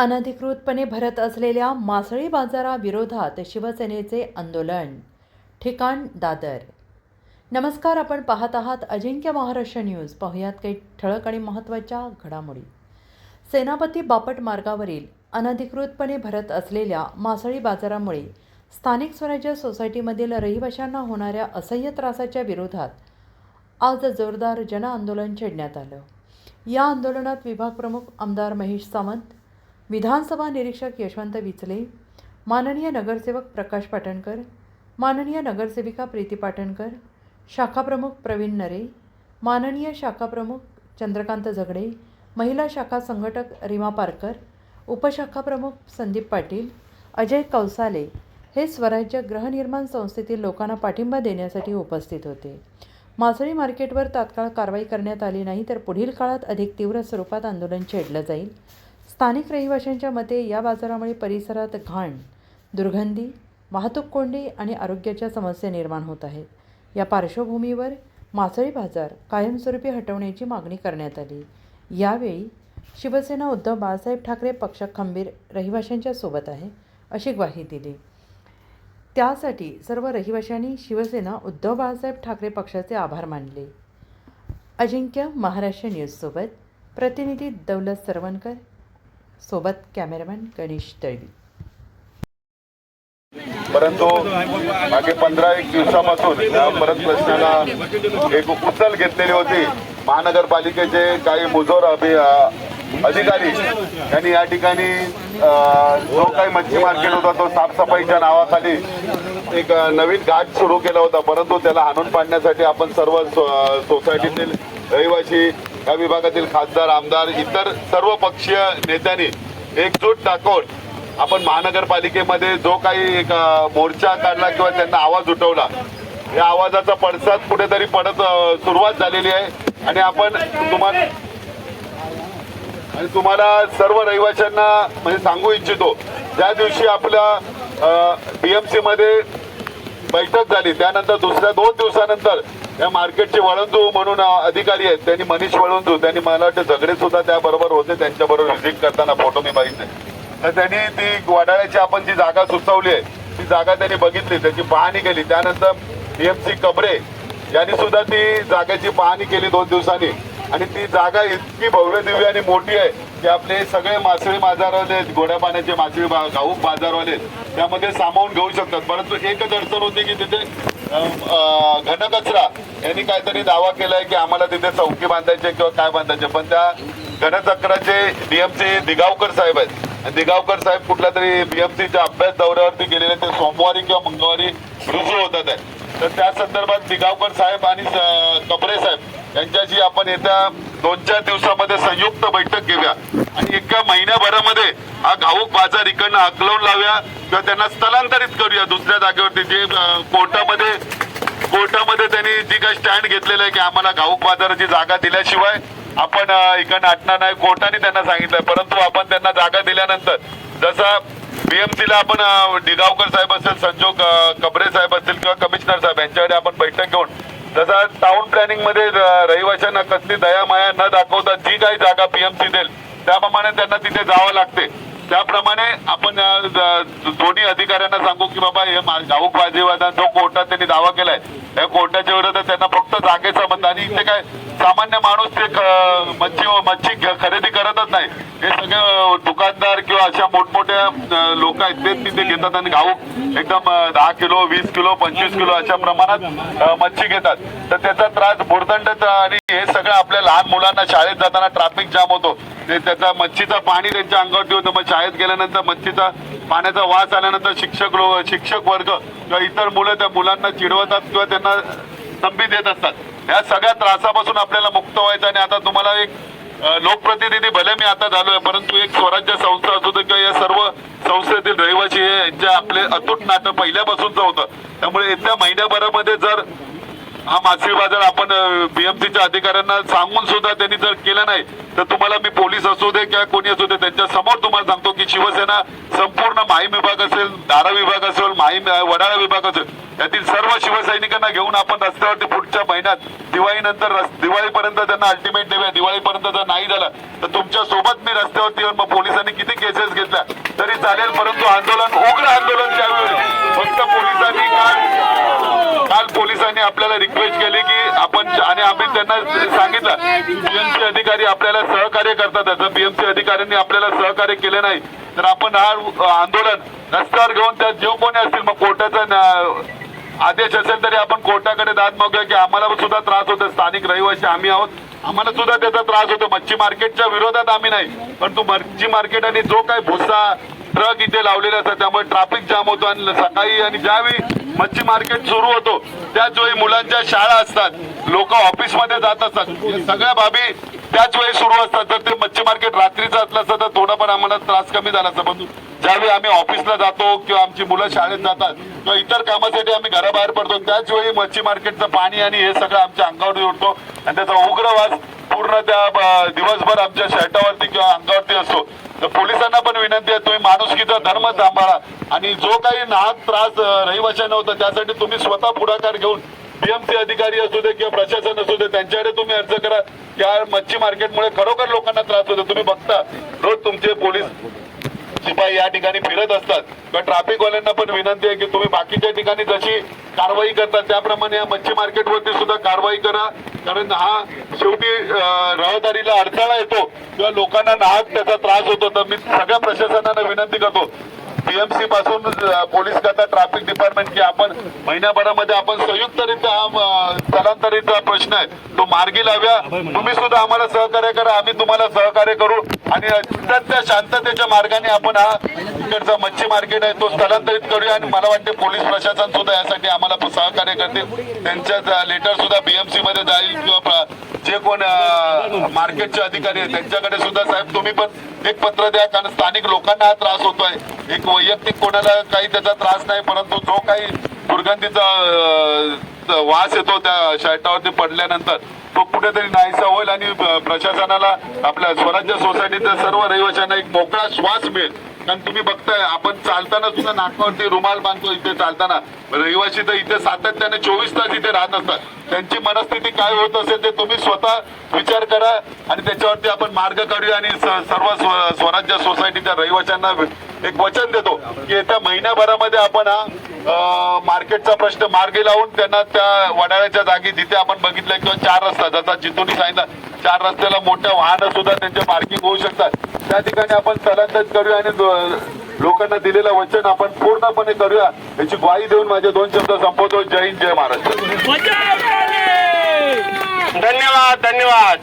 अनधिकृतपणे भरत असलेल्या मासळी बाजाराविरोधात शिवसेनेचे आंदोलन. ठिकाण दादर. नमस्कार आपण पाहत आहात अजिंक्य महाराष्ट्र न्यूज. पाहुयात काही ठळक आणि महत्त्वाच्या घडामोडी. सेनापती बापट मार्गावरील अनधिकृतपणे भरत असलेल्या मासळी बाजारामुळे स्थानिक स्वराज्य सोसायटीमधील रहिवाशांना होणाऱ्या असह्य त्रासाच्या विरोधात आज जोरदार जनआंदोलन छेडण्यात आलं. या आंदोलनात विभाग प्रमुख आमदार महेश सावंत विधानसभा निरीक्षक यशवंत विचले माननीय नगरसेवक प्रकाश पाटणकर माननीय नगरसेविका प्रीती पाटणकर शाखा प्रमुख प्रवीण नरे माननीय शाखा प्रमुख चंद्रकांत झगडे महिला शाखा संघटक रीमा पारकर उपशाखा प्रमुख संदीप पाटील अजय कौसाले हे स्वराज्य गृहनिर्माण संस्थेतील लोकांना पाठिंबा देण्यासाठी उपस्थित होते. मासळी मार्केटवर तात्काळ कारवाई करण्यात आली नाही तर पुढील काळात अधिक तीव्र स्वरूपात आंदोलन छेडलं जाईल. स्थानिक रहिवाशांच्या मते या बाजारामुळे परिसरात घाण दुर्गंधी वाहतूक कोंडी आणि आरोग्याच्या समस्या निर्माण होत आहेत. या पार्श्वभूमीवर मासळी बाजार कायमस्वरूपी हटवण्याची मागणी करण्यात आली. यावेळी शिवसेना उद्धव बाळासाहेब ठाकरे पक्ष खंबीर रहिवाशांच्या सोबत आहे अशी ग्वाही दिली. त्यासाठी सर्व रहिवाशांनी शिवसेना उद्धव बाळासाहेब ठाकरे पक्षाचे आभार मानले. अजिंक्य महाराष्ट्र न्यूजसोबत प्रतिनिधी दौलत सरवणकर सोबत कॅमेरामॅन गणेश दळवी परंतु मागे पंधरा एक दिवसापासून या परत प्रश्नाला एक उचल घेतलेली होती. महानगरपालिकेचे काही मुजोर अभि अधिकारी यांनी या ठिकाणी जो काही मच्छी मार्केट होता तो साफसफाईच्या नावाखाली एक नवीन घाट सुरू केला होता. परंतु त्याला हाणून पाडण्यासाठी आपण सर्व सोसायटीतील रहिवासी या विभागातील खासदार आमदार इतर सर्व पक्षीय नेत्यांनी एकजूट दाखवून आपण महानगरपालिकेमध्ये जो काही एक मोर्चा काढला किंवा त्यांना आवाज उठवला या आवाजाचा पडसाद कुठेतरी पडत सुरुवात झालेली आहे. आणि आपण तुम्हाला आणि तुम्हाला सर्व रहिवाशांना म्हणजे सांगू इच्छितो ज्या दिवशी आपल्या बीएमसी मध्ये बैठक झाली त्यानंतर दुसऱ्या दोन दिवसानंतर या मार्केटचे वळंदू म्हणून अधिकारी आहेत. त्यांनी मनीष वळंदू त्यांनी मला वाटतं झगडे सुद्धा त्याबरोबर होते. त्यांच्याबरोबर व्हिजिट करताना फोटो मी बघितले. तर त्यांनी ती वडाळ्याची आपण जी जागा सुचवली आहे ती जागा त्यांनी बघितली. त्याची पाहणी केली. त्यानंतर बीएमसी कबरे यांनी सुद्धा ती जागेची पाहणी केली दोन दिवसांनी. आणि ती जागा इतकी भव्यदिव्य आणि मोठी आहे की आपले सगळे मासळी बाजारवाले गोड्या पाण्याचे मासळी घाऊक बाजारवाले त्यामध्ये सामावून घेऊ शकतात. परंतु एकच अडचण होती की तिथे घनकचरा यांनी काहीतरी दावा केलाय की आम्हाला तिथे चौकी बांधायचे किंवा काय बांधायचे पण त्या घनचक्राचे डीएमसी दिगावकर साहेब आहेत. आणि दिगावकर साहेब कुठल्या तरी बीएमसीच्या अभ्यास दौऱ्यावरती गेलेले ते सोमवारी किंवा मंगळवारी रुजू होतात. आहे तर त्या संदर्भात दिगावकर साहेब आणि स- साहेब यांच्याशी आपण येत्या दोन चार दिवसामध्ये संयुक्त बैठक घेऊया. आणि एका महिन्याभरामध्ये हा घाऊक बाजार इकडनं आकलवून लावूया. किंवा त्यांना स्थलांतरित करूया दुसऱ्या जागेवरती. जे कोर्टामध्ये कोर्टामध्ये त्यांनी जी काही स्टँड घेतलेलं आहे की आम्हाला घाऊक बाजाराची जागा दिल्याशिवाय आपण इकडनं हटणार नाही. कोर्टाने त्यांना सांगितलंय. परंतु आपण त्यांना जागा दिल्यानंतर जसा बीएमसीला आपण डिगावकर साहेब असेल संजोग कबरे साहेब असतील किंवा कमिशनर साहेब यांच्याकडे आपण बैठक घेऊन जसा टाउन प्लॅनिंगमध्ये रहिवाशांना कसली दया माया न दाखवता जी काही जागा पीएमसी देईल त्याप्रमाणे त्यांना तिथे जावं लागते. त्याप्रमाणे आपण दोन्ही अधिकाऱ्यांना सांगू की बाबा हे मा- घाऊक बाजीवादा जो कोर्टात त्यांनी दावा केलाय या कोर्टाच्या विरोधात त्यांना फक्त जागेचा बंद आणि इथे काय सामान्य माणूस ते मच्छी मच्छी खरेदी करतच नाही. हे सगळे दुकानदार किंवा अशा मोठमोठ्या लोक आहेत ते तिथे घेतात आणि घाऊक एकदम दहा किलो वीस किलो पंचवीस किलो अशा प्रमाणात मच्छी घेतात. तर त्याचा त्रास भुर्दंड आणि हे सगळं आपल्या लहान मुलांना शाळेत जाताना ट्रॅफिक जाम होतो. ते त्याचा मच्छीचं पाणी त्यांच्या अंगावरती होतं. मग शाळेत गेल्यानंतर मच्छीचा पाण्याचा वास आल्यानंतर शिक्षक शिक्षक वर्ग किंवा इतर मुलं त्या मुलांना चिडवतात किंवा त्यांना संधी देत असतात. या सगळ्या त्रासापासून आपल्याला मुक्त व्हायचं. आणि आता तुम्हाला एक लोकप्रतिनिधी भले मी आता झालोय परंतु एक स्वराज्य संस्था असू दे किंवा या सर्व संस्थेतील रहिवासी हे यांच्या आपले अतूट नातं पहिल्यापासूनच होतं. त्यामुळे येत्या महिन्याभरामध्ये जर हा मासळी बाजार आपण बीएमसीच्या अधिकाऱ्यांना सांगून सुद्धा त्यांनी जर केलं नाही तर तुम्हाला मी पोलीस असू दे किंवा कोणी असू दे त्यांच्यासमोर तुम्हाला सांगतो की शिवसेना संपूर्ण माहीम विभाग असेल दारा विभाग असेल माहीम वडाळा विभाग असेल यातील सर्व शिवसैनिकांना घेऊन आपण रस्त्यावरती पुढच्या महिन्यात दिवाळीनंतर दिवाळीपर्यंत त्यांना अल्टिमेट देऊया दिवाळीपर्यंत जर नाही झालं तर तुमच्यासोबत मी रस्त्यावरती येऊन मग पोलिसांनी किती केसेस घेतल्या? तरी चालेल परंतु आंदोलन उग्र आंदोलन त्यावेळी होईल. फक्त पोलिसांनी काल पोलिसांनी आपल्याला रिक्वेस्ट केली की आपण आणि आम्ही त्यांना सांगितलं बीएमसी अधिकारी आपल्याला सहकार्य करतात. जर बीएमसी अधिकाऱ्यांनी आपल्याला सहकार्य केले नाही तर आपण हा आंदोलन रस्त्यावर घेऊन त्यात जीव कोणी असतील? मग कोर्टाचा आदेश असेल तरी आपण कोर्टाकडे दाद मागूया की आम्हाला सुद्धा त्रास होतो. स्थानिक रहिवासी आम्ही आहोत. आम्हाला सुद्धा त्याचा त्रास होतो. मच्छी मार्केटच्या विरोधात आम्ही नाही. पण तू मच्छी मार्केट आणि जो काय भुसा ट्रक इथे लावलेले असतात त्यामुळे ट्रॅफिक जाम होतो आणि सकाळी आणि ज्यावेळी मच्छी मार्केट सुरू होतो त्याच वेळी मुलांच्या शाळा असतात. लोक ऑफिसमध्ये जात असतात. सगळ्या बाबी त्याच वेळी सुरू असतात. जर ते मच्छी मार्केट रात्रीचं असलं असतं तर थोडाफार आम्हाला त्रास कमी झाला असता. पण ज्यावेळी आम्ही ऑफिसला जातो किंवा आमची मुलं शाळेत जातात किंवा इतर कामासाठी आम्ही घराबाहेर पडतो त्याच वेळी मच्छी मार्केटचं पाणी आणि हे सगळं आमच्या अंगावर उडतो. आणि त्याचा उग्र वास पूर्ण त्या दिवसभर आमच्या शर्टावरती किंवा अंगावरती असतो. तर पोलिसांना पण विनंती आहे तुम्ही माणुसकीचा धर्म सांभाळा. आणि जो काही नाहक त्रास रहिवाशांना होता त्यासाठी तुम्ही स्वतः पुढाकार घेऊन बीएमसी अधिकारी असू दे किंवा प्रशासन असू दे त्यांच्याकडे तुम्ही अर्ज करा. या मच्छी मार्केटमुळे खरोखर लोकांना त्रास होतो तुम्ही बघता. रोज तुमचे पोलीस उपाय या ठिकाणी फिरत असतात. किंवा ट्रॅफिक वाल्यांना पण विनंती आहे की तुम्ही बाकीच्या ठिकाणी जशी कारवाई करता त्याप्रमाणे या मच्छी मार्केटवरती सुद्धा कारवाई करा. कारण हा शेवटी रहदारीला अडथळा येतो. किंवा लोकांना नाहक त्याचा त्रास होतो. तर मी सगळ्या प्रशासनाला विनंती करतो. बीएमसी पासून पोलीस खाता ट्रॅफिक डिपार्टमेंट की आपण महिन्याभरामध्ये आपण संयुक्तरित्या हा स्थलांतरित प्रश्न आहे. तो मार्गी लावूया. तुम्ही सुद्धा आम्हाला सहकार्य करा. आम्ही तुम्हाला सहकार्य करू. आणि अत्यंत शांततेच्या मार्गाने आपण हा इकडचा मच्छी मार्केट आहे तो स्थलांतरित करूया. आणि मला वाटते पोलीस प्रशासन सुद्धा यासाठी आम्हाला सहकार्य करतील. त्यांच्या लेटर सुद्धा बीएमसी मध्ये जाईल किंवा जे कोण मार्केटचे अधिकारी आहेत त्यांच्याकडे सुद्धा साहेब तुम्ही पण एक पत्र द्या. कारण स्थानिक लोकांना हा त्रास होतोय. एक वैयक्तिक कोणाला काही त्याचा त्रास नाही परंतु जो काही दुर्गंधीचा वास येतो त्या शर्टावरती पडल्यानंतर तो कुठेतरी नाहीसा होईल आणि प्रशासनाला आपल्या स्वराज्य सोसायटीच्या सर्व रहिवाशांना एक मोकळा श्वास मिळेल. कारण तुम्ही बघताय आपण चालताना सुद्धा नाकावरती रुमाल बांधतो इथे चालताना. रहिवासी तर इथे सातत्याने चोवीस तास इथे राहत असतात. त्यांची मनस्थिती काय होत असेल ते तुम्ही स्वतः विचार करा आणि त्याच्यावरती आपण मार्ग काढूया आणि स- सर्व स्व- स्वराज्य सोसायटीच्या रहिवाशांना एक वचन देतो की येत्या महिन्याभरामध्ये आपण हा मार्केटचा प्रश्न मार्गी लावून त्यांना त्या वडाळ्याच्या जागी जिथे आपण बघितलं किंवा चार रस्ता जसा जिथून सांगितलं चार रस्त्याला मोठ्या वाहनं सुद्धा त्यांचे पार्किंग होऊ शकतात. त्या ठिकाणी आपण स्थलांतर करूया आणि लोकांना दिलेलं वचन आपण पूर्णपणे करूया. याची ग्वाही देऊन माझे दोन शब्द संपवतो. जय हिंद जय महाराष्ट्र. धन्यवाद धन्यवाद.